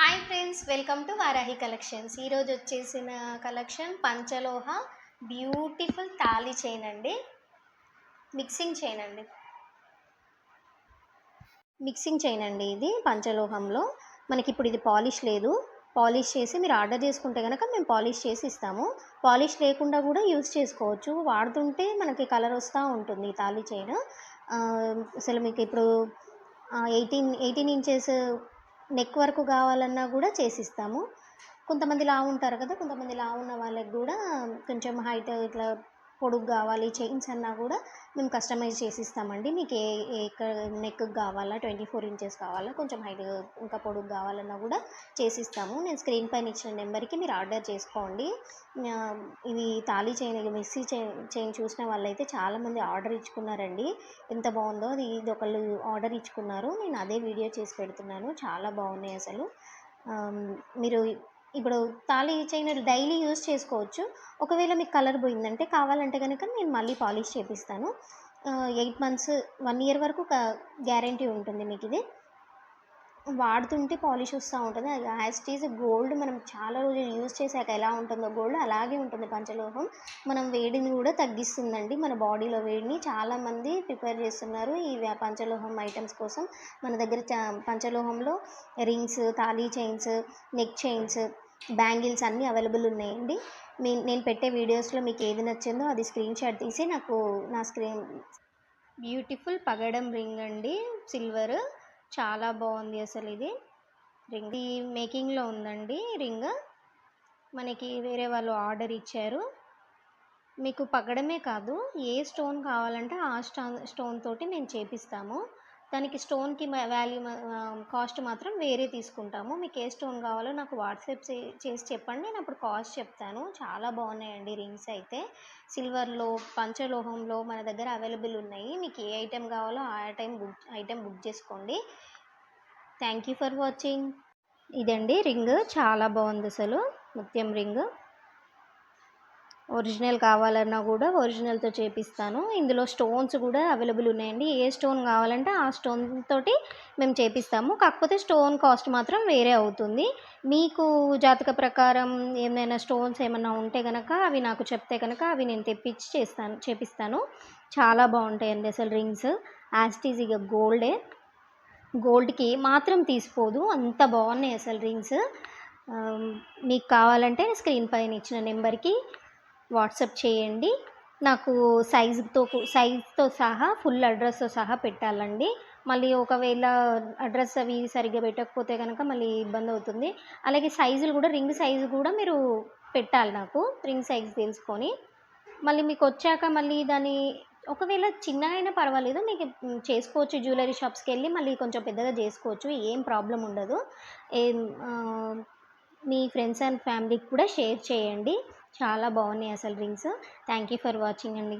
Hi friends welcome to Varahi collections ఈరోజు వచ్చేసిన collection పంచలోహ బ్యూటిఫుల్ తాళి చైన్ అండి. మిక్సింగ్ చైన్ అండి. మిక్సింగ్ చైన్ అండి ఇది పంచలోహంలో మనకి ఇప్పుడు ఇది పాలిష్ లేదు. పాలిష్ చేసి మీరు ఆర్డర్ చేసుకుంటే కనుక మేము పాలిష్ చేసి ఇస్తాము. పాలిష్ లేకుండా కూడా యూస్ చేసుకోవచ్చు. వాడుతుంటే మనకి కలర్ వస్తూ ఉంటుంది తాళి చైన్ అసలు మీకు ఇప్పుడు ఎయిటీన్ ఎయిటీన్ ఇంచెస్ నెక్ వరకు కావాలన్నా కూడా చేసిస్తాము. కొంతమంది లావు ఉంటారు కదా కొంతమంది లావు ఉన్న వాళ్ళకి కూడా కొంచెం హైట్ ఇట్లా పొడుగు కావాలి చైన్స్ అన్నా కూడా మేము కస్టమైజ్ చేసి ఇస్తామండి మీకు ఏ ఏ ఎక్కడ నెక్ కావాలా ట్వంటీ ఫోర్ ఇంచెస్ కావాలా కొంచెం హైట్ ఇంకా పొడుగు కావాలన్నా కూడా చేసిస్తాము. నేను స్క్రీన్ పైన ఇచ్చిన నెంబర్కి మీరు ఆర్డర్ చేసుకోండి. ఇవి ఇది తాళీ చైన్ మిక్సీ చైన్ చైన్ చూసిన వాళ్ళైతే చాలామంది ఆర్డర్ ఇచ్చుకున్నారండి. ఎంత బాగుందో అది ఇది ఒకళ్ళు ఆర్డర్ ఇచ్చుకున్నారు. నేను అదే వీడియో చేసి పెడుతున్నాను. చాలా బాగున్నాయి అసలు. మీరు ఇప్పుడు తాళి చైన్ డైలీ యూస్ చేసుకోవచ్చు. ఒకవేళ మీకు కలర్ పోయిందంటే కావాలంటే కనుక నేను మళ్ళీ పాలిష్ చేపిస్తాను. ఎయిట్ మంత్స్ వన్ ఇయర్ వరకు గ్యారంటీ ఉంటుంది మీకు ఇది వాడుతుంటే పాలిష్ వస్తూ ఉంటుంది. యాజ్ యాస్ట్ ఈజ్ గోల్డ్ మనం చాలా రోజులు యూజ్ చేశాక ఎలా ఉంటుందో గోల్డ్ అలాగే ఉంటుంది పంచలోహం. మనం వేడిని కూడా తగ్గిస్తుందండి. మన బాడీలో వేడిని చాలామంది ప్రిపేర్ చేస్తున్నారు ఈ పంచలోహం ఐటమ్స్ కోసం. మన దగ్గర చా- పంచలోహంలో రింగ్స్ తాళీ చైన్స్ నెక్ చైన్స్ బ్యాంగిల్స్ అన్నీ అవైలబుల్ ఉన్నాయండి. మీ నేను పెట్టే వీడియోస్లో మీకు ఏది నచ్చిందో అది స్క్రీన్ షాట్ తీసి నాకు నా స్క్రీన్ బ్యూటిఫుల్ పగడం రింగ్ అండి. సిల్వర్. చాలా బాగుంది అసలు ఇది. రింగ్ ఇది మేకింగ్లో ఉందండి రింగ్. మనకి వేరే వాళ్ళు ఆర్డర్ ఇచ్చారు. మీకు పగడమే కాదు ఏ స్టోన్ కావాలంటే ఆ స్టోన్ స్టోన్ తోటి మేము చేపిస్తాము. దానికి స్టోన్కి వాల్యూ కాస్ట్ మాత్రం వేరే తీసుకుంటాము. మీకు ఏ స్టోన్ కావాలో నాకు వాట్సాప్ చే- చేసి చెప్పండి. నేను అప్పుడు కాస్ట్ చెప్తాను. చాలా బాగున్నాయండి రింగ్స్ అయితే. సిల్వర్లో పంచలోహంలో మన దగ్గర అవైలబుల్ ఉన్నాయి. మీకు ఏ ఐటెం కావాలో ఆ ఐటెం బుక్ ఐటెం బుక్ చేసుకోండి. థ్యాంక్ యూ ఫర్ వాచింగ్ ఇదండి రింగ్ చాలా బాగుంది అసలు. ముత్యం రింగ్ ఒరిజినల్ కావాలన్నా కూడా ఒరిజినల్తో చేపిస్తాను. ఇందులో స్టోన్స్ కూడా అవైలబుల్ ఉన్నాయండి. ఏ స్టోన్ కావాలంటే ఆ స్టోన్ తోటి మేము చేపిస్తాము. కాకపోతే స్టోన్ కాస్ట్ మాత్రం వేరే అవుతుంది. మీకు జాతక ప్రకారం ఏమైనా స్టోన్స్ ఏమైనా ఉంటే కనుక అవి నాకు చెప్తే కనుక అవి నేను తెప్పించి చేస్తాను చేపిస్తాను. చాలా బాగుంటాయండి అసలు రింగ్స్. యాస్టీజ్ ఇక గోల్డే. గోల్డ్కి మాత్రం తీసిపోదు. అంత బాగున్నాయి అసలు రింగ్స్. మీకు కావాలంటే స్క్రీన్ పైన ఇచ్చిన నెంబర్కి వాట్సప్ చేయండి. నాకు సైజుతో సైజ్తో సహా ఫుల్ అడ్రస్తో సహా పెట్టాలండి. మళ్ళీ ఒకవేళ అడ్రస్ అవి సరిగ్గా పెట్టకపోతే కనుక మళ్ళీ ఇబ్బంది అవుతుంది. అలాగే సైజులు కూడా రింగ్ సైజు కూడా మీరు పెట్టాలి నాకు రింగ్ సైజ్ తెలుసుకొని. మళ్ళీ మీకు వచ్చాక మళ్ళీ దాన్ని ఒకవేళ చిన్నగా అయినా పర్వాలేదు మీకు చేసుకోవచ్చు. జ్యువెలరీ షాప్స్కి వెళ్ళి మళ్ళీ కొంచెం పెద్దగా చేసుకోవచ్చు ఏం ప్రాబ్లం ఉండదు. ఏం మీ ఫ్రెండ్స్ అండ్ ఫ్యామిలీకి కూడా షేర్ చేయండి. చాలా బాగున్నాయి అసలు rings. Thank you for watching అండి.